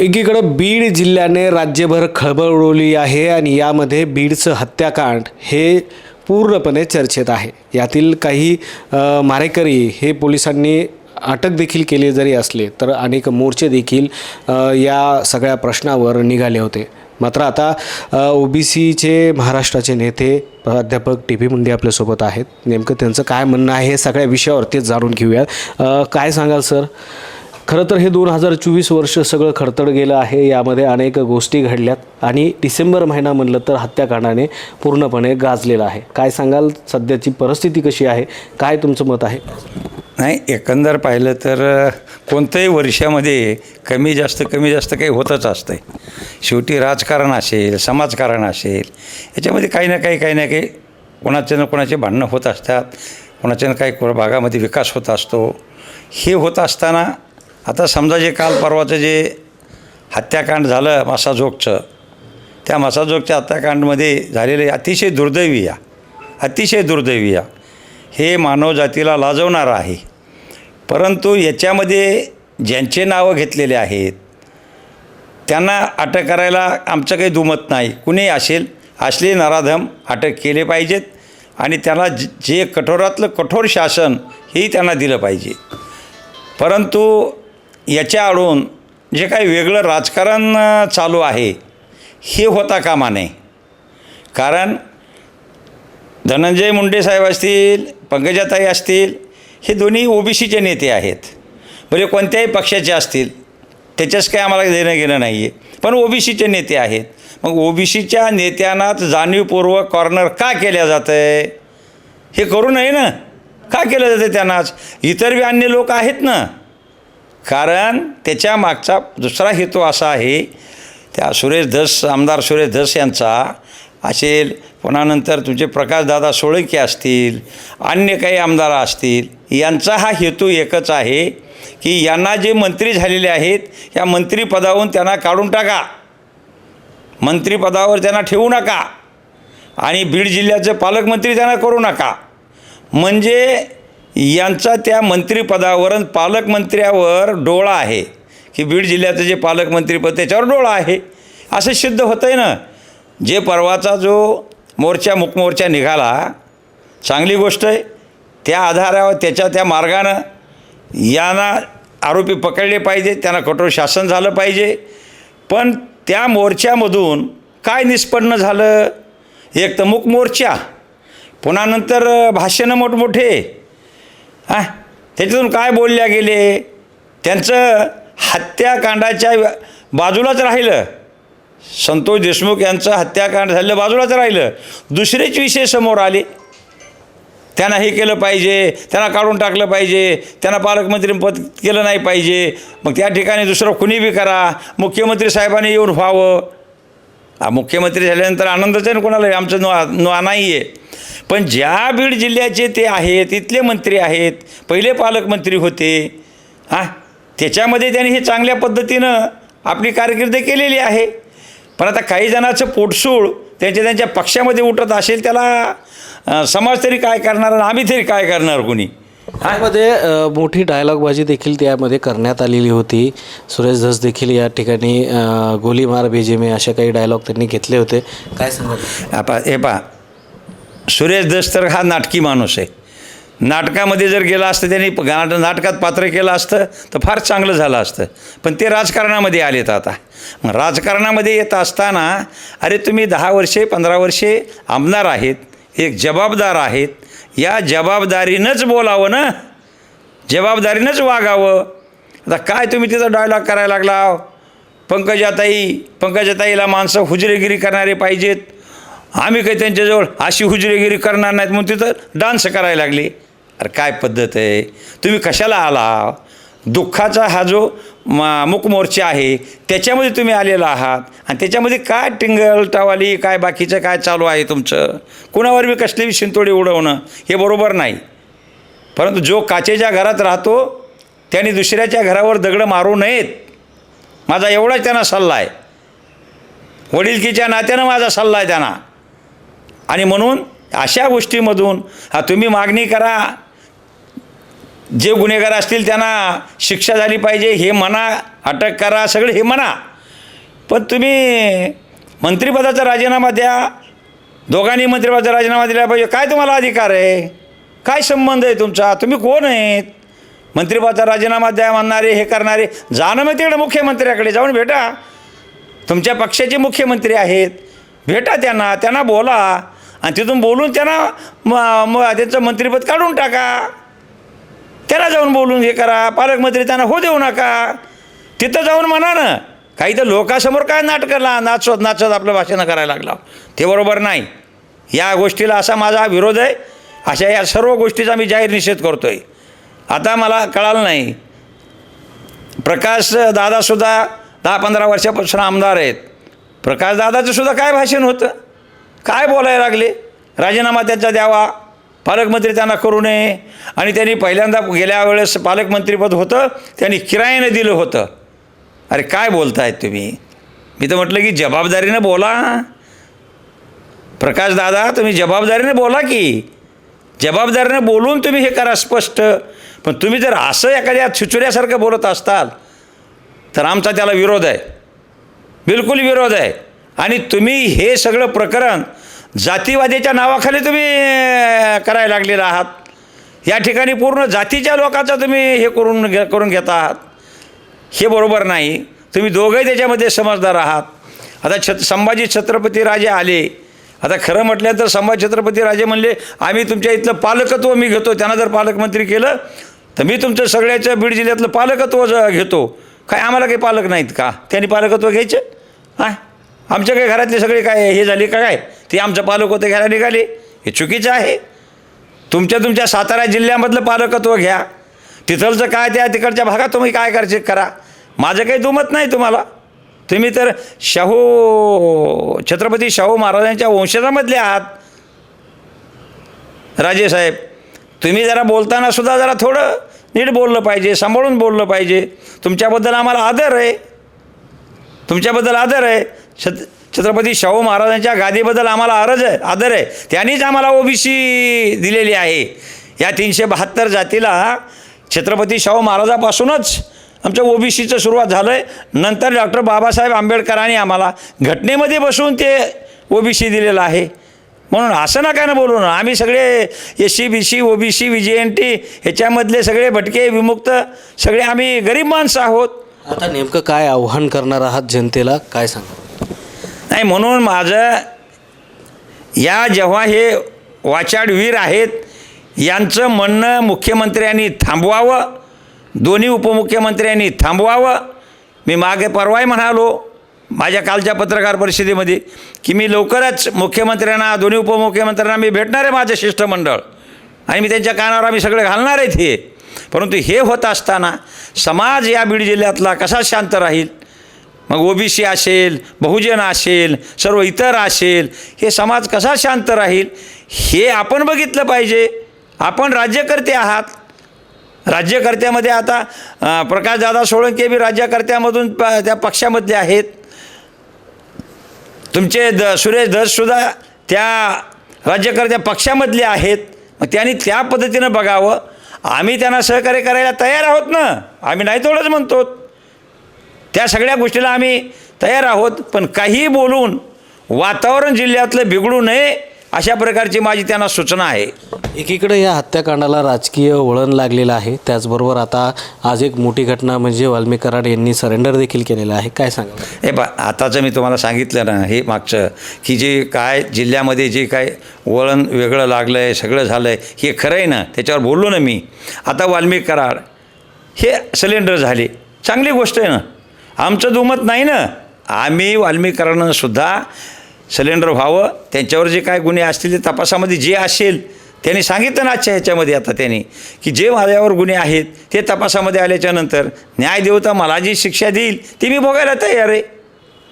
एकीकडं बीड जिल्ह्याने राज्यभर खळबळ उडवली आहे आणि यामध्ये बीडचं हत्याकांड हे पूर्णपणे चर्चेत आहे. यातील काही मारेकरी हे पोलिसांनी अटक देखील केली जरी असले तर अनेक मोर्चे देखील या सगळ्या प्रश्नावर निघाले होते. मात्र आता ओ बी सीचे महाराष्ट्राचे नेते प्राध्यापक टी पी मुंडे आपल्यासोबत आहेत. नेमकं त्यांचं काय म्हणणं आहे हे सगळ्या विषयावर तेच जाणून घेऊयात. काय सांगाल सर? खरं तर हे दोन हजार चोवीस वर्ष सगळं खडतड गेलं आहे. यामध्ये अनेक गोष्टी घडल्यात आणि डिसेंबर महिना म्हणलं तर हत्याकांडाने पूर्णपणे गाजलेला आहे. काय सांगाल? सध्याची परिस्थिती कशी आहे? काय तुमचं मत आहे? नाही एकंदर पाहिलं तर कोणत्याही वर्षामध्ये कमी जास्त कमी जास्त काही होतच असतं आहे शेवटी राजकारण असेल समाजकारण असेल याच्यामध्ये काही ना काही काही ना काही कोणाचे ना कोणाचे भांडणं होत असतात. कोणाच्या ना काही भागामध्ये विकास होत असतो. हे होत असताना आता समजा जे काल परवाचं जे हत्याकांड झालं मासाजोगचं त्या मासाजोगच्या हत्याकांडमध्ये झालेले अतिशय दुर्दैवी या अतिशय दुर्दैवी या. हे मानवजातीला लाजवणारं आहे. परंतु याच्यामध्ये ज्यांचे नावं घेतलेले आहेत त्यांना अटक करायला आमचं काही दुमत नाही. कुणी असेल असले नराधम अटक केले पाहिजेत आणि त्याला जे कठोरातलं कठोर शासन हेही त्यांना दिलं पाहिजे. परंतु याच्या आडून जे काही वेगळं राजकारण चालू आहे हे होता कामा नये. कारण धनंजय मुंडे साहेब असतील पंकजाताई असतील हे दोन्ही ओबीसीचे नेते आहेत. म्हणजे कोणत्याही पक्षाचे असतील त्याच्याच काही आम्हाला देणं घेणं नाही आहे पण ओबीसीचे नेते आहेत. मग ओबीसीच्या नेत्यांनाच जाणीवपूर्वक कॉर्नर का केल्या जातं आहे हे करू नये ना. का केलं जातं त्यांनाच? इतर बी अन्य लोक आहेत ना. कारण त्याच्या मागचा दुसरा हेतू असा आहे त्या सुरेश धस आमदार सुरेश धस यांचा असेल पुन्हा नंतर तुमचे प्रकाशदादा सोळंकी असतील अन्य काही आमदार असतील यांचा हा हेतू एकच आहे की यांना जे मंत्री झालेले आहेत या मंत्रिपदावरून त्यांना काढून टाका. मंत्रिपदावर त्यांना ठेवू नका. आणि बीड जिल्ह्याचे पालकमंत्री त्यांना करू नका. म्हणजे यांचा त्या मंत्रिपदावर पालकमंत्र्यावर डोळा आहे. की बीड जिल्ह्याचं जे पालकमंत्रीपद त्याच्यावर डोळा आहे. असं सिद्ध होतं आहे ना. जे परवाचा जो मोर्चा मुकमोर्चा निघाला चांगली गोष्ट आहे. त्या आधारावर त्याच्या त्या मार्गानं यांना आरोपी पकडले पाहिजे त्यांना कठोर शासन झालं पाहिजे. पण त्या मोर्चामधून काय निष्पन्न झालं? एक तर मुकमोर्चा पुन्हा नंतर भाषणं मोठमोठे. हां? त्याच्यातून काय बोलल्या गेले? त्यांचं हत्याकांडाच्या बाजूलाच राहिलं. संतोष देशमुख यांचं हत्याकांड झालेलं बाजूलाच राहिलं. दुसरेच विषय समोर आले. त्यांना हे केलं पाहिजे त्यांना काढून टाकलं पाहिजे त्यांना पालकमंत्री पद केलं नाही पाहिजे. मग त्या ठिकाणी दुसरं कुणी बी करा मुख्यमंत्री साहेबांनी येऊन व्हावं. मुख्यमंत्री झाल्यानंतर आनंदच आहे ना कोणाला? आमचं नो नो नाही आहे पण ज्या बीड जिल्ह्याचे ते आहेत इथले मंत्री आहेत पहिले पालकमंत्री होते हां त्याच्यामध्ये त्यांनी हे चांगल्या पद्धतीनं आपली कारकीर्द केलेली आहे. पण आता काही जणांचं पोटसूळ त्यांच्या त्यांच्या पक्षामध्ये उठत असेल त्याला समाज तरी काय करणार आणि आम्ही तरी काय करणार कोणी? त्यामध्ये मोठी डायलॉगबाजी देखील त्यामध्ये करण्यात आलेली होती. सुरेश धस देखील या ठिकाणी अ, गोली मार बेजेमे अशा काही डायलॉग त्यांनी घेतले होते. काय आपा हे पा सुरेश दस्तर हा नाटकी माणूस आहे. नाटकामध्ये जर गेला असतं त्यांनी प- नाट नाटकात पात्र केलं असतं तर फार चांगलं झालं असतं. पण ते राजकारणामध्ये आलेत आता. मग राजकारणामध्ये येत असताना अरे तुम्ही दहा वर्षे पंधरा वर्षे आमदार आहेत एक जबाबदार आहेत. या जबाबदारीनंच बोलावं ना. जबाबदारीनंच वागावं. आता काय तुम्ही तिथं डायलॉग करायला लागला पंकजाताई पंकजाताईला माणसं हुजरेगिरी करणारे पाहिजेत. आम्ही काही त्यांच्याजवळ अशी हुजरेगिरी करणार नाहीत म्हणून तिथं डान्स करायला लागले. अरे काय पद्धत आहे? तुम्ही कशाला आला? दुःखाचा हा जो मा मुकमोर्चा आहे त्याच्यामध्ये तुम्ही आलेला आहात. आणि त्याच्यामध्ये काय टिंगल टावाली काय बाकीचं काय चालू आहे तुमचं? कुणावर बी कसली शिंतोडी उडवणं हे बरोबर नाही. परंतु जो काचेच्या घरात राहतो त्याने दुसऱ्याच्या घरावर दगडं मारू नयेत. माझा एवढाच त्यांना सल्ला आहे. वडीलकीच्या नात्यानं माझा सल्ला आहे त्यांना. आणि म्हणून अशा गोष्टीमधून हा तुम्ही मागणी करा. जे गुन्हेगार असतील त्यांना शिक्षा झाली पाहिजे हे म्हणा अटक करा सगळे हे म्हणा. पण तुम्ही मंत्रिपदाचा राजीनामा द्या दोघांनी मंत्रिपदाचा राजीनामा दिला पाहिजे. काय तुम्हाला अधिकार आहे? काय संबंध आहे तुमचा? तुम्ही कोण आहेत? मंत्रिपदाचा राजीनामा द्या म्हणणारे हे करणारे. जाणं मग तिकडे मुख्यमंत्र्याकडे जाऊन भेटा. तुमच्या पक्षाचे मुख्यमंत्री आहेत. भेटा त्यांना त्यांना बोला. आणि तिथून बोलून त्यांना म म त्यांचं मंत्रिपद काढून टाका. त्याला जाऊन बोलून हे करा. पालकमंत्री त्यांना हो देऊ नका. तिथं जाऊन म्हणा ना काही तर लोकांसमोर काय नाटकला नाचत नाचत आपलं भाषणं करायला लागला. ते बरोबर नाही. या गोष्टीला असा माझा विरोध आहे. अशा या सर्व गोष्टीचा मी जाहीर निषेध करतो आहे आता मला कळालं नाही. प्रकाश दादासुद्धा दहा पंधरा वर्षापासून आमदार आहेत. प्रकाश दादाचं सुद्धा काय भाषण होतं? काय बोलायला लागले? राजीनामा त्यांचा द्यावा. पालकमंत्री त्यांना करू नये. आणि त्यांनी पहिल्यांदा गेल्या वेळेस पालकमंत्रीपद होतं त्यांनी किरायाने दिलं होतं. अरे काय बोलतायत तुम्ही? मी तर म्हटलं की जबाबदारीनं बोला. प्रकाश दादा तुम्ही जबाबदारीने बोला की. जबाबदारीने बोलून तुम्ही हे करा स्पष्ट. पण तुम्ही जर असं एखाद्या छुचुऱ्यासारखं बोलत असताल तर आमचा त्याला विरोध आहे. बिलकुल विरोध आहे. आणि तुम्ही हे सगळं प्रकरण जातीवादीच्या नावाखाली तुम्ही करायला लागलेलं आहात. या ठिकाणी पूर्ण जातीच्या लोकांचा तुम्ही हे करून घे करून घेत आहात. हे बरोबर नाही. तुम्ही दोघंही त्याच्यामध्ये समजदार आहात. आता छत संभाजी छत्रपती राजे आले. आता खरं म्हटलं तर संभाजी छत्रपती राजे म्हणले आम्ही तुमच्या इथलं पालकत्व मी घेतो. त्यांना जर पालकमंत्री केलं तर मी तुमचं सगळ्याच्या बीड जिल्ह्यातलं पालकत्व घेतो. काय आम्हाला काही पालक नाहीत का? त्यांनी पालकत्व घ्यायचं? हां आमच्या काय घरातले सगळे काय हे झाले का काय? ते आमचं पालक होते घ्यायला निघाले. हे चुकीचं आहे. तुमच्या तुमच्या सातारा जिल्ह्यामधलं पालकत्व घ्या. तिथलचं काय त्या तिकडच्या भागात तुम्ही काय करचे करा. माझं काही दुमत नाही तुम्हाला. तुम्ही तर शाहू छत्रपती शाहू महाराजांच्या वंशजामधले आहात. राजेसाहेब तुम्ही जरा बोलताना सुद्धा जरा थोडं नीट बोललं पाहिजे सांभाळून बोललं पाहिजे. तुमच्याबद्दल आम्हाला आदर आहे. तुमच्याबद्दल आदर आहे. छत छत्रपती शाहू महाराजांच्या गादीबद्दल आम्हाला आरज आहे आदर आहे. त्यांनीच आम्हाला ओबीसी दिलेली आहे. या तीनशे बहात्तर जातीला छत्रपती शाहू महाराजापासूनच आमच्या ओबीसीचं सुरुवात झालं आहे नंतर डॉक्टर बाबासाहेब आंबेडकरांनी आम्हाला घटनेमध्ये बसून ते ओबीसी दिलेलं आहे. म्हणून असं ना काय ना बोलू ना. आम्ही सगळे S C B C O B C V G N T ह्याच्यामधले सगळे भटके विमुक्त सगळे आम्ही गरीब माणसं आहोत. आता नेमकं काय आव्हान करणार आहात जनतेला? काय सांगा नाही म्हणून माझं या जेव्हा हे वाचाडवीर आहेत यांचं म्हणणं मुख्यमंत्र्यांनी थांबवावं दोन्ही उपमुख्यमंत्र्यांनी थांबवावं. मी मागे परवाही म्हणालो माझ्या कालच्या पत्रकार परिषदेमध्ये की मी लवकरच मुख्यमंत्र्यांना दोन्ही उपमुख्यमंत्र्यांना मी भेटणार आहे माझं शिष्टमंडळ. आणि मी त्यांच्या कानावर आम्ही सगळे घालणार आहेत हे. परंतु हे होत असताना समाज या बीड जिल्ह्यातला कसा शांत राहील? मग ओबीसी असेल बहुजन असेल सर्व इतर असेल हे समाज कसा शांत राहील? हे आपण बघितलं पाहिजे. आपण राज्यकर्ते आहात. राज्यकर्त्यामध्ये आता प्रकाशदादा सोळंके बी राज्यकर्त्यामधून प त्या पक्षामधले आहेत. तुमचे द सुरेश धससुद्धा त्या राज्यकर्त्या पक्षामधले आहेत. मग त्यांनी त्या पद्धतीनं बघावं. आम्ही त्यांना सहकार्य करायला तयार आहोत ना? आम्ही नाही थोडंच म्हणतो. त्या सगळ्या गोष्टीला आम्ही तयार आहोत पण काही बोलून वातावरण जिल्ह्यातलं बिघडू नये अशा प्रकारची माझी त्यांना सूचना आहे. एकीकडे या हत्याकांडाला राजकीय वळण लागलेलं आहे त्याचबरोबर आता आज एक मोठी घटना म्हणजे वाल्मिक कराड यांनी सरेंडर देखील केलेलं आहे. काय सांगा हे बा आताचं मी तुम्हाला सांगितलं ना हे मागचं की जे काय जिल्ह्यामध्ये जे काय वळण वेगळं लागलं आहे सगळं झालं आहे हे खरं आहे ना त्याच्यावर बोललो ना मी. आता वाल्मिक कराड हे सिलेंडर झाले. चांगली गोष्ट आहे ना. आमचं दुमत नाही ना. आम्ही वाल्मिक सुद्धा सिलेंडर व्हावं त्यांच्यावर जे काय गुन्हे असतील ते तपासामध्ये जे असेल त्यांनी सांगितलं ना आजच्या ह्याच्यामध्ये आता त्यांनी की जे माझ्यावर गुन्हे आहेत ते तपासामध्ये आल्याच्यानंतर न्यायदेवता मला जी शिक्षा देईल ती मी बघायला तयार आहे.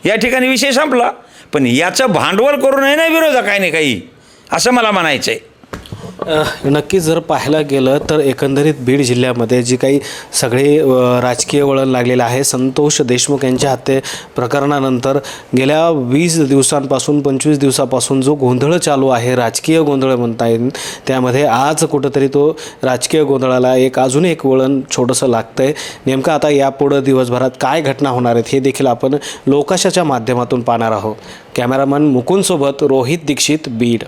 या ठिकाणी विषय संपला. पण याचं भांडवल करू नये ना विरोधकाने काही असं मला म्हणायचं आहे नक्कीच जर पाहायला गेलं तर एकंदरीत बीड जिल्ह्यामध्ये जी काही सगळे राजकीय वळण लागलेलं आहे संतोष देशमुख यांच्या हत्ये प्रकरणानंतर गेल्या वीस दिवसांपासून पंचवीस दिवसापासून जो गोंधळ चालू आहे राजकीय गोंधळ म्हणता येईल त्यामध्ये आज कुठंतरी तो राजकीय गोंधळाला एक अजून एक वळण छोटंसं लागतं आहे नेमकं आता यापुढं दिवसभरात काय घटना होणार आहेत हे देखील आपण लोकाशाच्या माध्यमातून पाहणार आहोत. कॅमेरामन मुकुंदसोबत रोहित दीक्षित बीड.